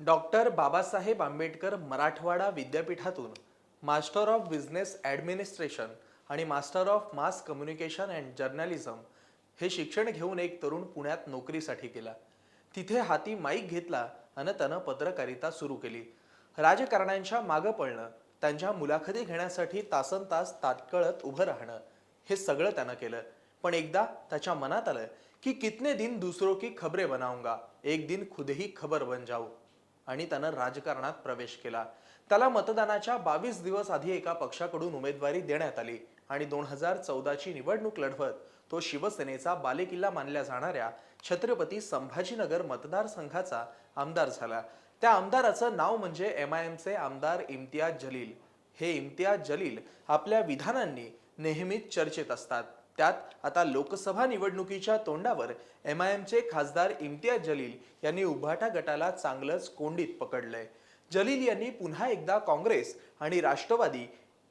Doctor Babasaheb Ambedkar Marathwada विद्यापीठातून master of business administration आणि master of mass communication and journalism हे शिक्षण घेऊन एक तरुण पुण्यात नोकरीसाठी गेला. तिथे हाती माईक घेतला आणि त्यानं पत्रकारिता सुरू केली. राजकारण्यांच्या मागं पळणं त्यांच्या मुलाखती घेण्यासाठी तासन तास ताटकळत उभं राहणं हे सगळं त्यानं केलं. पण एकदा त्याच्या मनात आलं की कितने दिन दुसरो की खबरे बनाऊंगा एक दिन खुदही खबर बन जाऊ. आणि त्यानं राजकारणात प्रवेश केला. त्याला मतदानाच्या बावीस दिवस आधी एका पक्षाकडून उमेदवारी देण्यात आली आणि दोन हजार चौदाची निवडणूक लढवत तो शिवसेनेचा बालेकिल्ला मानल्या जाणाऱ्या छत्रपती संभाजीनगर मतदारसंघाचा आमदार झाला. त्या आमदाराचं नाव म्हणजे एम आय एमचे आमदार इम्तियाज जलील. हे इम्तियाज जलील आपल्या विधानांनी नेहमीच चर्चेत असतात. त्यात आता लोकसभा निवडणुकीच्या तोंडावर एम आय एमचे खासदार इम्तियाज जलील यांनी उभाटा गटाला चांगलंच कोंडीत पकडलंय. जलील यांनी पुन्हा एकदा काँग्रेस आणि राष्ट्रवादी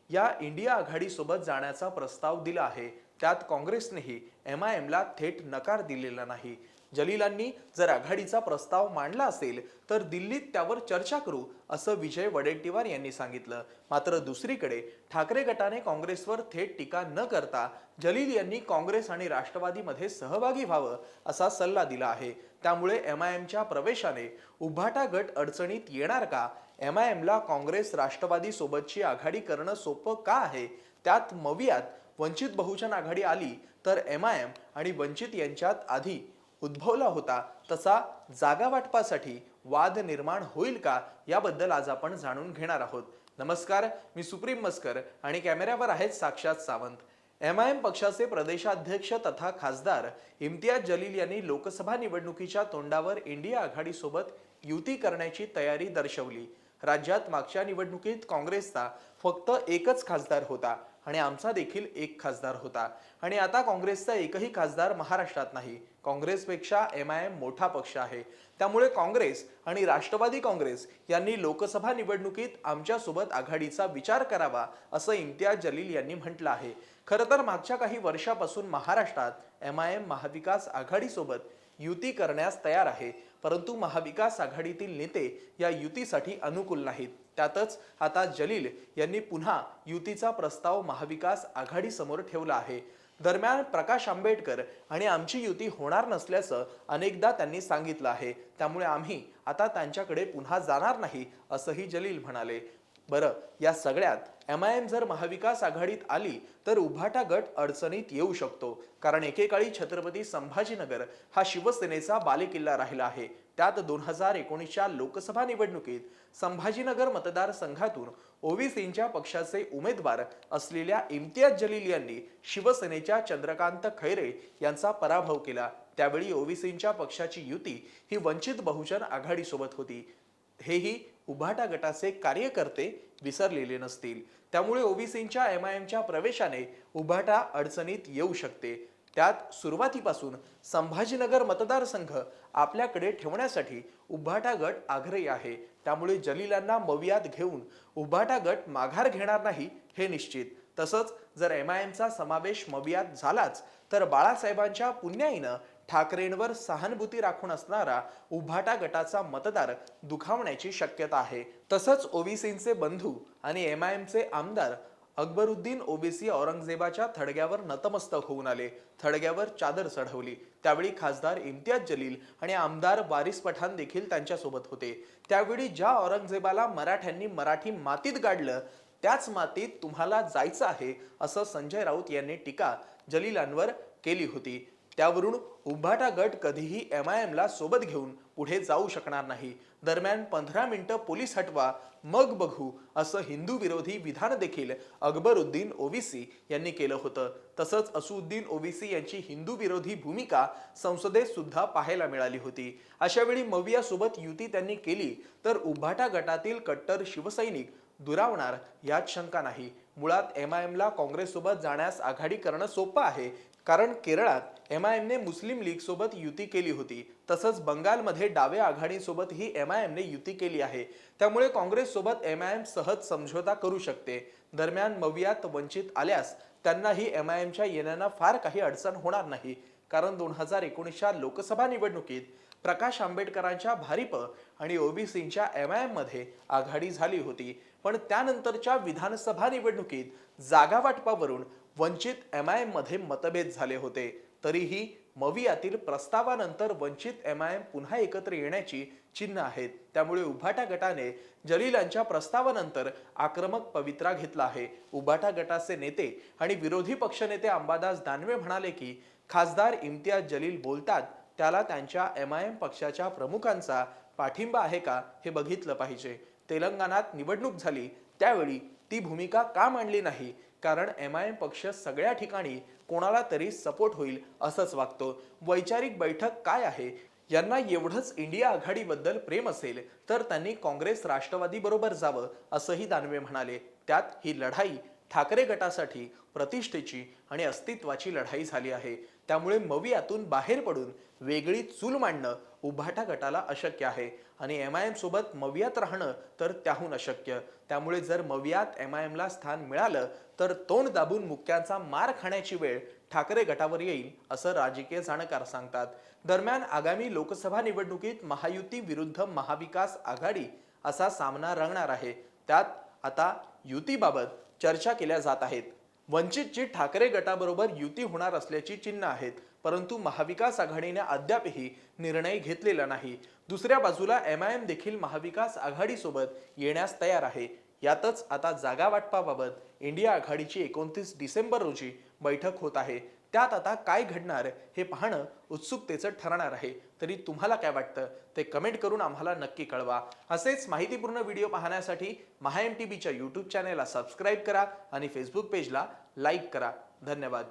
या इंडिया आघाडीसोबत जाण्याचा प्रस्ताव दिला आहे. त्यात काँग्रेसनेही एम आय एमला थेट नकार दिलेला नाही. जलीलांनी जर आघाडीचा प्रस्ताव मांडला असेल तर दिल्लीत त्यावर चर्चा करू असं विजय वडेट्टीवार यांनी सांगितलं. मात्र दुसरीकडे ठाकरे गटाने काँग्रेसवर थेट टीका न करता जलील यांनी काँग्रेस आणि राष्ट्रवादीमध्ये सहभागी व्हावं असा सल्ला दिला आहे. त्यामुळे एम आय एमच्या प्रवेशाने उभाटा गट अडचणीत येणार का? एम आय एमला काँग्रेस राष्ट्रवादी सोबतची आघाडी करणं सोपं का आहे? त्यात मवियात वंचित बहुजन आघाडी आली तर एम आय एम आणि वंचित यांच्यात आधी उद्भवला होता तसा जागा वाटपासाठी वाद निर्माण होईल का याबद्दल आज आपण जाणून घेणार आहोत. नमस्कार मी सुप्रीम मस्कर आणि कॅमेऱ्यावर आहेत साक्षात सावंत. एम आय एम पक्षाचे प्रदेशाध्यक्ष तथा खासदार इम्तियाज जलील यांनी लोकसभा निवडणुकीच्या तोंडावर इंडिया आघाडीसोबत युती करण्याची तयारी दर्शवली. राज्यात मागच्या निवडणुकीत काँग्रेसचा फक्त एकच खासदार होता. आणि आमचा देखील एक खासदार होता. आणि आता काँग्रेसचा एकही खासदार महाराष्ट्रात नाही. काँग्रेसपेक्षा एम आय एम मोठा पक्ष आहे. त्यामुळे काँग्रेस आणि राष्ट्रवादी काँग्रेस यांनी लोकसभा निवडणुकीत आमच्यासोबत आघाडीचा विचार करावा असं इम्तियाज जलील यांनी म्हटलं आहे. खरं तर मागच्या काही वर्षापासून महाराष्ट्रात एम आय एम महाविकास आघाडीसोबत युती करण्यास तयार आहे. परंतु महाविकास आघाडीतील नेते या युतीसाठी अनुकूल नाहीत. त्यातच आता जलील यांनी पुन्हा युतीचा प्रस्ताव महाविकास आघाडी समोर ठेवला आहे. दरम्यान प्रकाश आंबेडकर आणि आमची युती होणार नसल्याचं अनेकदा त्यांनी सांगितलं आहे. त्यामुळे आम्ही आता त्यांच्याकडे पुन्हा जाणार नाही असंही जलील म्हणाले. बरं या सगळ्यात एम आय एम जर महाविकास आघाडीत आली तर उभाटा गट अडचणीत येऊ शकतो. कारण एकेकाळी छत्रपती संभाजीनगर हा शिवसेनेचा बालेकिल्ला राहिला आहे. त्यात दोन हजार एकोणीसच्या लोकसभा निवडणुकीत संभाजीनगर मतदारसंघातून ओवीसींच्या पक्षाचे उमेदवार असलेल्या इम्तियाज जलील यांनी शिवसेनेच्या चंद्रकांत खैरे यांचा पराभव केला. त्यावेळी ओवीसींच्या पक्षाची युती ही वंचित बहुजन आघाडीसोबत होती. हेही उभाटा गटाचे कार्यकर्ते विसरलेले नसतील. त्यामुळे ओबीसींच्या एम आय एमच्या प्रवेशाने उभाटा अडचणीत येऊ शकते. त्यात सुरुवातीपासून संभाजीनगर मतदारसंघ आपल्याकडे ठेवण्यासाठी उभाटा गट आग्रही आहे. त्यामुळे जलीलांना मवियात घेऊन उभाटा गट माघार घेणार नाही हे निश्चित. तसंच जर एम आय एमचा समावेश मवियात झालाच तर बाळासाहेबांच्या पुण्याईनं ठाकरेंवर सहानुभूती राखून असणारा उभाटा गटाचा मतदार दुखावण्याची शक्यता आहे. तसंच ओबीसींचे बंधू आणि एम आय एमचे आमदार अकबरुद्दीन ओबीसी औरंगजेबाच्या थडग्यावर नतमस्तक होऊन आले. थडग्यावर चादर चढवली. त्यावेळी खासदार इम्तियाज जलील आणि आमदार वारिस पठाण देखील त्यांच्यासोबत होते. त्यावेळी ज्या औरंगजेबाला मराठ्यांनी मराठी मातीत गाडलं त्याच मातीत तुम्हाला जायचं आहे असं संजय राऊत यांनी टीका जलीलांवर केली होती. त्यावरून उभाटा गट कधीही एम आय एमला सोबत घेऊन पुढे जाऊ शकणार नाही. दरम्यान पंधरा मिनिटं पोलीस हटवा मग बघू असं हिंदू विरोधी विधान देखील अकबरुद्दीन ओवीसी यांनी केलं होतं. तसंच असुद्दीन ओवीसी यांची हिंदू विरोधी भूमिका संसदेत सुद्धा पाहायला मिळाली होती. अशावेळी मवियासोबत मविया सोबत युती त्यांनी केली तर उभाटा गटातील कट्टर शिवसैनिक दुरावणार यात शंका नाही. मुळात एम आय एमला काँग्रेससोबत जाण्यास आघाडी करणं सोपं आहे कारण केरळात एम आय एमने मुस्लिम लीगसोबत युती केली होती. तसंच बंगालमध्ये डाव्या आघाडीसोबत ही एम आय एमने युती केली आहे. त्यामुळे काँग्रेससोबत एम आय एम सहज समझोता करू शकते. दरम्यान मवियात वंचित आल्यास त्यांनाही एम आय एमच्या येण्यानं फार काही अडचण होणार नाही. कारण दोन हजार एकोणीसच्या लोकसभा निवडणुकीत प्रकाश आंबेडकरांच्या भारिप आणि ओबीसींच्या एम आय एममध्ये आघाडी झाली होती. पण त्यानंतरच्या विधानसभा निवडणुकीत जागावाटपावरून वंचित एम आय एममध्ये मतभेद झाले होते. तरीही मवियातील प्रस्तावानंतर वंचित एम आय एम पुन्हा एकत्र येण्याची चिन्ह आहेत. त्यामुळे उभाटा गटाने जलीलांच्या प्रस्तावानंतर आक्रमक पवित्रा घेतला आहे. उभाटा गटाचे नेते आणि विरोधी पक्षनेते अंबादास दानवे म्हणाले की खासदार इम्तियाज जलील बोलतात त्याला त्यांच्या एम आय एम पक्षाच्या प्रमुखांचा पाठिंबा आहे का हे बघितलं पाहिजे. तेलंगणात निवडणूक झाली त्यावेळी ती भूमिका का मांडली नाही? कारण एम आय एम पक्ष सगळ्या ठिकाणी कोणाला तरी सपोर्ट होईल असंच वागतो. वैचारिक बैठक काय आहे? यांना एवढंच इंडिया आघाडीबद्दल प्रेम असेल तर त्यांनी काँग्रेस राष्ट्रवादी बरोबर जावं असंही दानवे म्हणाले. त्यात ही लढाई ठाकरे गटासाठी प्रतिष्ठेची आणि अस्तित्वाची लढाई झाली आहे. त्यामुळे मवियातून बाहेर पडून वेगळी चूल मांडणं उभाटा गटाला अशक्य आहे. आणि एम आय एम सोबत मवियात राहणं तर त्याहून अशक्य. त्यामुळे जर मवियात एम आय एमला स्थान मिळालं तर तोंड दाबून मुक्यांचा मार खाण्याची वेळ ठाकरे गटावर येईल असं राजकीय जाणकार सांगतात. दरम्यान आगामी लोकसभा निवडणुकीत महायुती विरुद्ध महाविकास आघाडी असा सामना रंगणार आहे. त्यात आता युतीबाबत चर्चा केल्या जात आहेत. वंचितची ठाकरे गटाबरोबर युती होणार असल्याची चिन्ह आहेत परंतु महाविकास आघाडीने अद्यापही निर्णय घेतलेला नाही. दुसऱ्या बाजूला एम आय एम देखील महाविकास आघाडीसोबत येण्यास तयार आहे. यातच आता जागा वाटपाबाबत इंडिया आघाडीची एकोणतीस डिसेंबर रोजी बैठक होत आहे. त्यात आता काय घडणार हे पाहणं उत्सुकतेचं ठरणार आहे. तरी तुम्हाला काय वाटतं? ते कमेंट करून आम्हाला नक्की कळवा. असेच माहितीपूर्ण व्हिडिओ पाहण्यासाठी महा एम टी बीच्या यूट्यूब चॅनेलला सबस्क्राईब करा आणि फेसबुक पेजला लाईक करा. धन्यवाद.